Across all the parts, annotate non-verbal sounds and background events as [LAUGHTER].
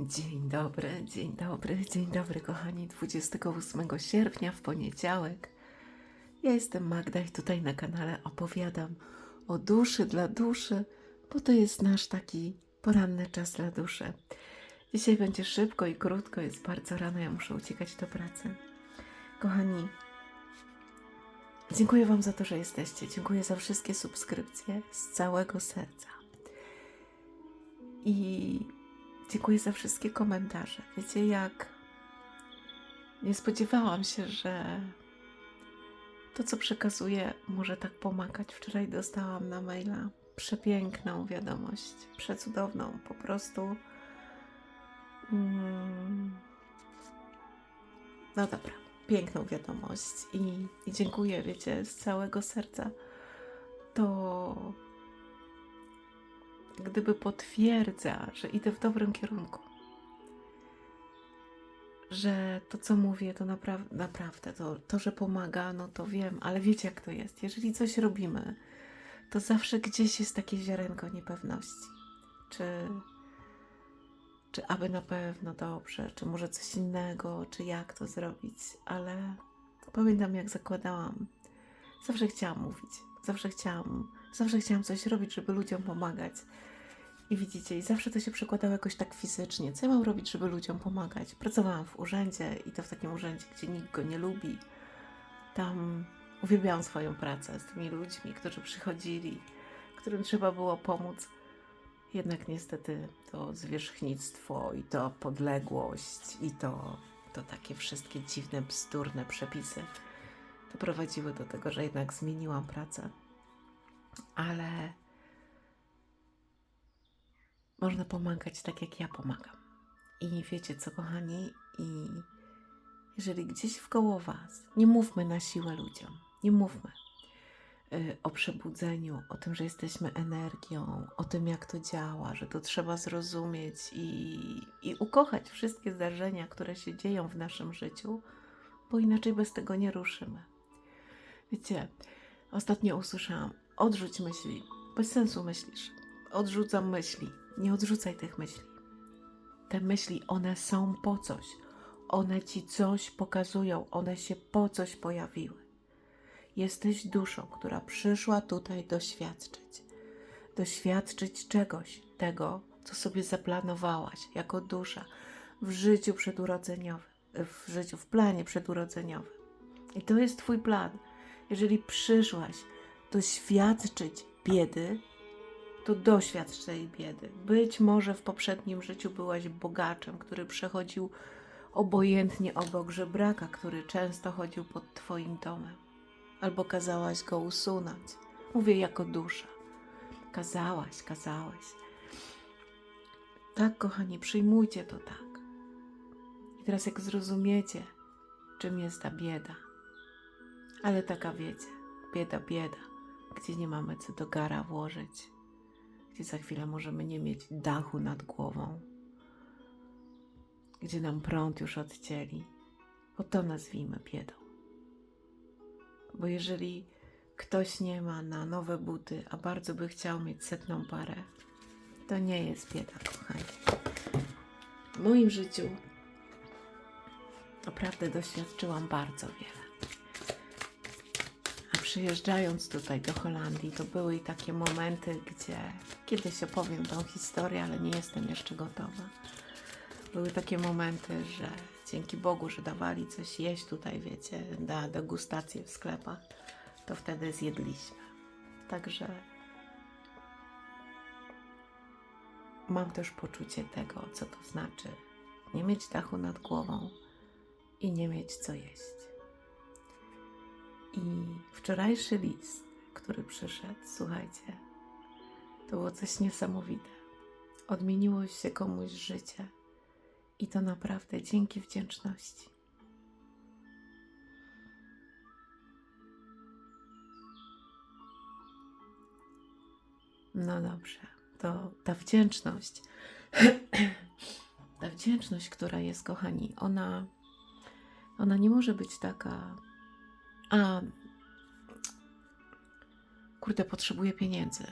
Dzień dobry, dzień dobry, dzień dobry, kochani. 28 sierpnia w poniedziałek. Ja jestem Magda i tutaj na kanale opowiadam o duszy dla duszy, bo to jest nasz taki poranny czas dla duszy. Dzisiaj będzie szybko i krótko, jest bardzo rano, ja muszę uciekać do pracy. Kochani, dziękuję Wam za to, że jesteście. Dziękuję za wszystkie subskrypcje z całego serca. I Dziękuję za wszystkie komentarze. Wiecie, jak nie spodziewałam się, że to, co przekazuję, może tak pomagać. Wczoraj dostałam na maila przepiękną wiadomość, przecudowną, po prostu. Mm, no dobra, piękną wiadomość i, i dziękuję, wiecie, z całego serca. To gdyby potwierdza, że idę w dobrym kierunku. Że to, co mówię, to napra- naprawdę, to, to, że pomaga, no to wiem, ale wiecie, jak to jest. Jeżeli coś robimy, to zawsze gdzieś jest takie ziarenko niepewności. Czy, czy aby na pewno dobrze, czy może coś innego, czy jak to zrobić, ale pamiętam, jak zakładałam. Zawsze chciałam mówić, zawsze chciałam, zawsze chciałam coś robić, żeby ludziom pomagać. I widzicie, i zawsze to się przekładało jakoś tak fizycznie. Co ja mam robić, żeby ludziom pomagać? Pracowałam w urzędzie i to w takim urzędzie, gdzie nikt go nie lubi. Tam uwielbiałam swoją pracę z tymi ludźmi, którzy przychodzili, którym trzeba było pomóc. Jednak niestety to zwierzchnictwo i to podległość i to, to takie wszystkie dziwne, bzdurne przepisy doprowadziły do tego, że jednak zmieniłam pracę. Ale można pomagać tak, jak ja pomagam. I wiecie co, kochani, i jeżeli gdzieś wkoło Was, nie mówmy na siłę ludziom, nie mówmy y, o przebudzeniu, o tym, że jesteśmy energią, o tym, jak to działa, że to trzeba zrozumieć i, i ukochać wszystkie zdarzenia, które się dzieją w naszym życiu, bo inaczej bez tego nie ruszymy. Wiecie, ostatnio usłyszałam, odrzuć myśli, bez sensu myślisz, odrzucam myśli, nie odrzucaj tych myśli. Te myśli, one są po coś. One ci coś pokazują, one się po coś pojawiły. Jesteś duszą, która przyszła tutaj doświadczyć. Doświadczyć czegoś, tego, co sobie zaplanowałaś jako dusza w życiu przedurodzeniowym, w życiu, w planie przedurodzeniowym. I to jest Twój plan. Jeżeli przyszłaś doświadczyć biedy, to doświadcz tej biedy. Być może w poprzednim życiu byłaś bogaczem, który przechodził obojętnie obok żebraka, który często chodził pod Twoim domem. Albo kazałaś go usunąć. Mówię jako dusza. Kazałaś, kazałaś. Tak, kochani, przyjmujcie to tak. I teraz, jak zrozumiecie, czym jest ta bieda, ale taka wiecie, bieda, bieda, gdzie nie mamy co do gara włożyć, gdzie za chwilę możemy nie mieć dachu nad głową, gdzie nam prąd już odcięli, bo to nazwijmy biedą. Bo jeżeli ktoś nie ma na nowe buty, a bardzo by chciał mieć setną parę, to nie jest bieda, kochani. W moim życiu naprawdę doświadczyłam bardzo wiele. Przyjeżdżając tutaj do Holandii, to były i takie momenty, gdzie kiedyś opowiem tą historię, ale nie jestem jeszcze gotowa. Były takie momenty, że dzięki Bogu, że dawali coś jeść tutaj, wiecie, na degustację w sklepach, to wtedy zjedliśmy. Także mam też poczucie tego, co to znaczy nie mieć dachu nad głową i nie mieć co jeść. I wczorajszy list, który przyszedł, słuchajcie, to było coś niesamowite. Odmieniło się komuś życie i to naprawdę dzięki wdzięczności. No dobrze, to ta wdzięczność, [CLEARS THROAT] ta wdzięczność, która jest, kochani, ona, ona nie może być taka, a kurde, potrzebuję pieniędzy.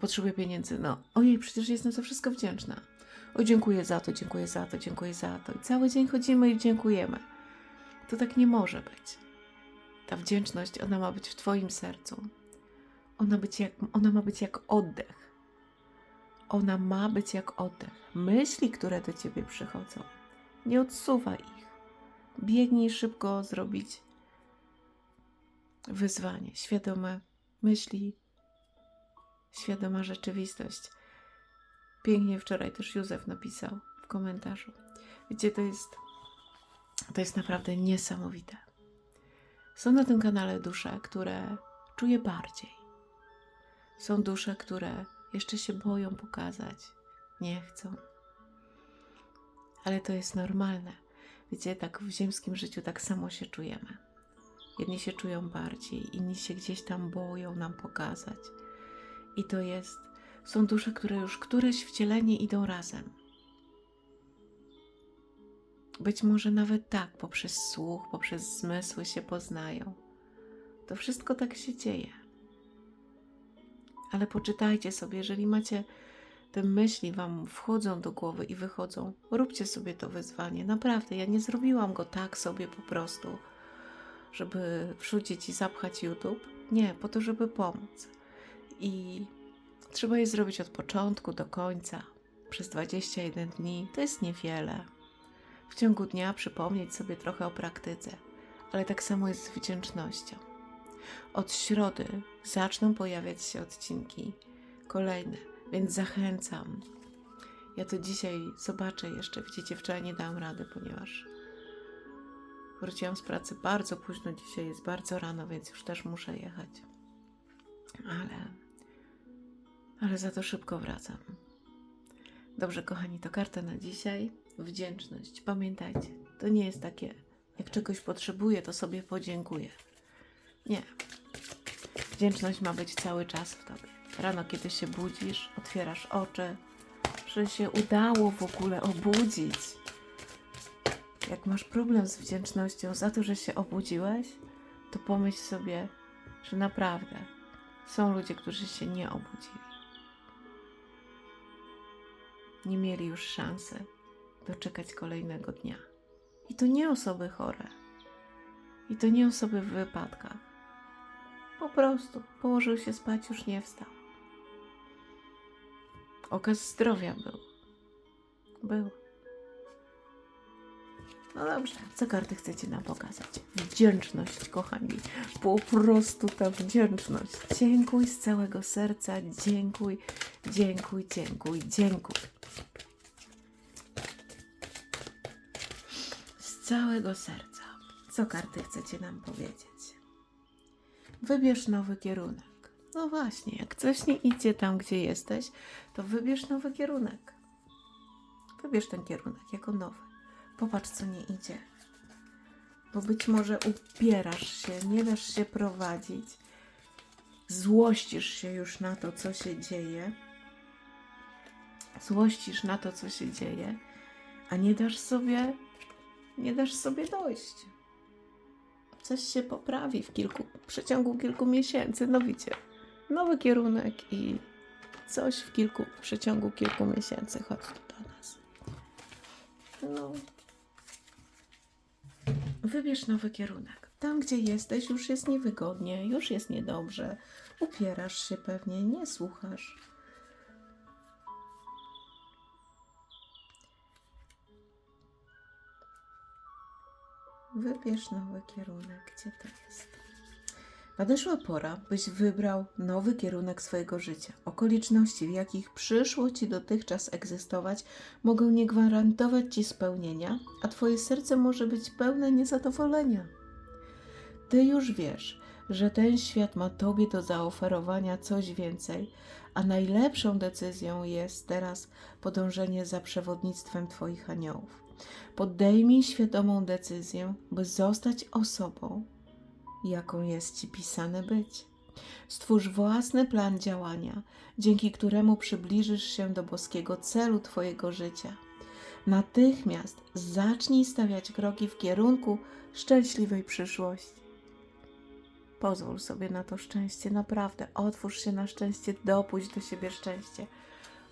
Potrzebuję pieniędzy. No, ojej, przecież jestem za wszystko wdzięczna. O, dziękuję za to, dziękuję za to, dziękuję za to. I cały dzień chodzimy i dziękujemy. To tak nie może być. Ta wdzięczność, ona ma być w Twoim sercu. Ona, być jak, ona ma być jak oddech. Ona ma być jak oddech. Myśli, które do Ciebie przychodzą, nie odsuwaj ich. Biegnij szybko zrobić wyzwanie. Świadome myśli, świadoma rzeczywistość. Pięknie wczoraj też Józef napisał w komentarzu. Wiecie, to jest, to jest naprawdę niesamowite. Są na tym kanale dusze, które czuję bardziej. Są dusze, które jeszcze się boją pokazać, nie chcą. Ale to jest normalne. Wiecie, tak w ziemskim życiu tak samo się czujemy. Jedni się czują bardziej, inni się gdzieś tam boją nam pokazać. I to jest, są dusze, które już któreś wcielenie idą razem. Być może nawet tak, poprzez słuch, poprzez zmysły się poznają. To wszystko tak się dzieje. Ale poczytajcie sobie, jeżeli macie te myśli wam wchodzą do głowy i wychodzą, róbcie sobie to wyzwanie. Naprawdę, ja nie zrobiłam go tak sobie po prostu, żeby wrzucić i zapchać YouTube. Nie, po to, żeby pomóc. I trzeba je zrobić od początku do końca, przez 21 dni. To jest niewiele. W ciągu dnia przypomnieć sobie trochę o praktyce, ale tak samo jest z wdzięcznością. Od środy zaczną pojawiać się odcinki kolejne, więc zachęcam. Ja to dzisiaj zobaczę jeszcze. Widzicie, wczoraj nie dałam rady, ponieważ wróciłam z pracy bardzo późno. Dzisiaj jest bardzo rano, więc już też muszę jechać. Ale, ale za to szybko wracam. Dobrze, kochani, to karta na dzisiaj. Wdzięczność. Pamiętajcie, to nie jest takie, jak czegoś potrzebuję, to sobie podziękuję. Nie. Wdzięczność ma być cały czas w tobie. Rano, kiedy się budzisz, otwierasz oczy, że się udało w ogóle obudzić. Jak masz problem z wdzięcznością za to, że się obudziłeś, to pomyśl sobie, że naprawdę są ludzie, którzy się nie obudzili. Nie mieli już szansy doczekać kolejnego dnia. I to nie osoby chore. I to nie osoby w wypadkach. Po prostu położył się spać, już nie wstał. Okaz zdrowia był. Był. No dobrze, co karty chcecie nam pokazać? Wdzięczność, kochani. Po prostu ta wdzięczność. Dziękuj z całego serca, dziękuj, dziękuj, dziękuj, dziękuj. Z całego serca. Co karty chcecie nam powiedzieć? Wybierz nowy kierunek. No właśnie, jak coś nie idzie tam, gdzie jesteś, to wybierz nowy kierunek. Wybierz ten kierunek jako nowy. Popatrz, co nie idzie. Bo być może upierasz się, nie dasz się prowadzić, złościsz się już na to, co się dzieje, złościsz na to, co się dzieje, a nie dasz sobie, nie dasz sobie dojść. Coś się poprawi w kilku, w przeciągu kilku miesięcy, no wiecie, nowy kierunek i coś w kilku, w przeciągu kilku miesięcy. Chodź tu do nas. No. Wybierz nowy kierunek. Tam, gdzie jesteś, już jest niewygodnie, już jest niedobrze. Upierasz się pewnie, nie słuchasz. Wybierz nowy kierunek. Gdzie to jest? Nadeszła pora, byś wybrał nowy kierunek swojego życia. Okoliczności, w jakich przyszło ci dotychczas egzystować, mogą nie gwarantować ci spełnienia, a twoje serce może być pełne niezadowolenia. Ty już wiesz, że ten świat ma tobie do zaoferowania coś więcej, a najlepszą decyzją jest teraz podążenie za przewodnictwem twoich aniołów. Podejmij świadomą decyzję, by zostać osobą, jaką jest ci pisane być. Stwórz własny plan działania, dzięki któremu przybliżysz się do boskiego celu Twojego życia. Natychmiast zacznij stawiać kroki w kierunku szczęśliwej przyszłości. Pozwól sobie na to szczęście, naprawdę. Otwórz się na szczęście, dopuść do siebie szczęście.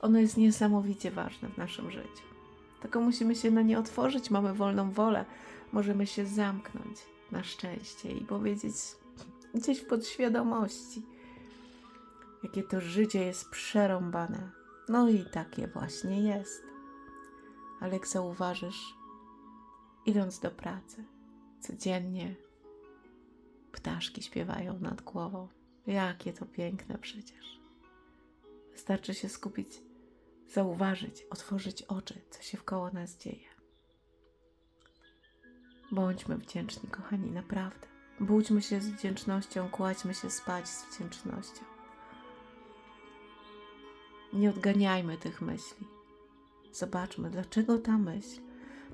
ono jest niesamowicie ważne w naszym życiu. Tylko musimy się na nie otworzyć, mamy wolną wolę, możemy się zamknąć na szczęście i powiedzieć gdzieś w podświadomości, jakie to życie jest przerąbane. No i takie właśnie jest. Ale jak zauważysz, idąc do pracy, codziennie ptaszki śpiewają nad głową. Jakie to piękne przecież. Wystarczy się skupić, zauważyć, otworzyć oczy, co się wkoło nas dzieje. Bądźmy wdzięczni, kochani, naprawdę. Budźmy się z wdzięcznością, kładźmy się spać z wdzięcznością. Nie odganiajmy tych myśli. Zobaczmy, dlaczego ta myśl,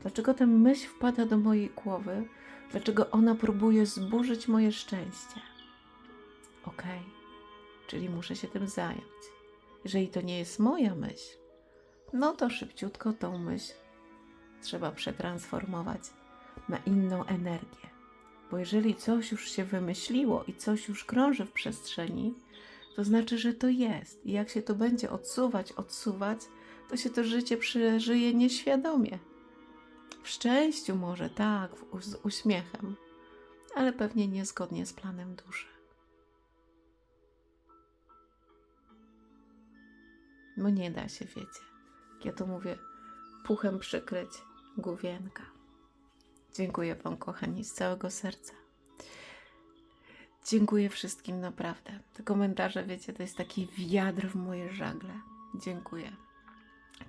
dlaczego ta myśl wpada do mojej głowy, dlaczego ona próbuje zburzyć moje szczęście. Okej, czyli muszę się tym zająć. Jeżeli to nie jest moja myśl, no to szybciutko tą myśl trzeba przetransformować na inną energię. Bo jeżeli coś już się wymyśliło i coś już krąży w przestrzeni, to znaczy, że to jest. I jak się to będzie odsuwać, odsuwać, to się to życie przeżyje nieświadomie. W szczęściu może, tak, z uśmiechem, ale pewnie niezgodnie z planem duszy. No nie da się, wiecie. Ja to mówię, puchem przykryć główienka. Dziękuję Wam, kochani, z całego serca. Dziękuję wszystkim naprawdę. Te komentarze, wiecie, to jest taki wiatr w moje żagle. Dziękuję.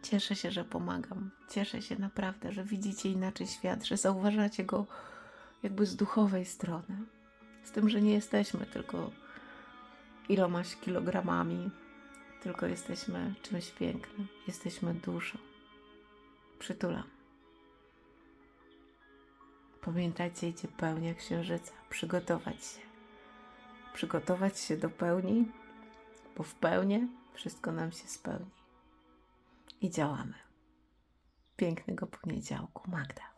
Cieszę się, że pomagam. Cieszę się naprawdę, że widzicie inaczej świat, że zauważacie go jakby z duchowej strony. Z tym, że nie jesteśmy tylko ilomaś kilogramami, tylko jesteśmy czymś pięknym. Jesteśmy duszą. Przytulam. Pamiętajcie, idzie pełnia księżyca. Przygotować się. Przygotować się do pełni, bo w pełni wszystko nam się spełni. I działamy. Pięknego poniedziałku, Magda.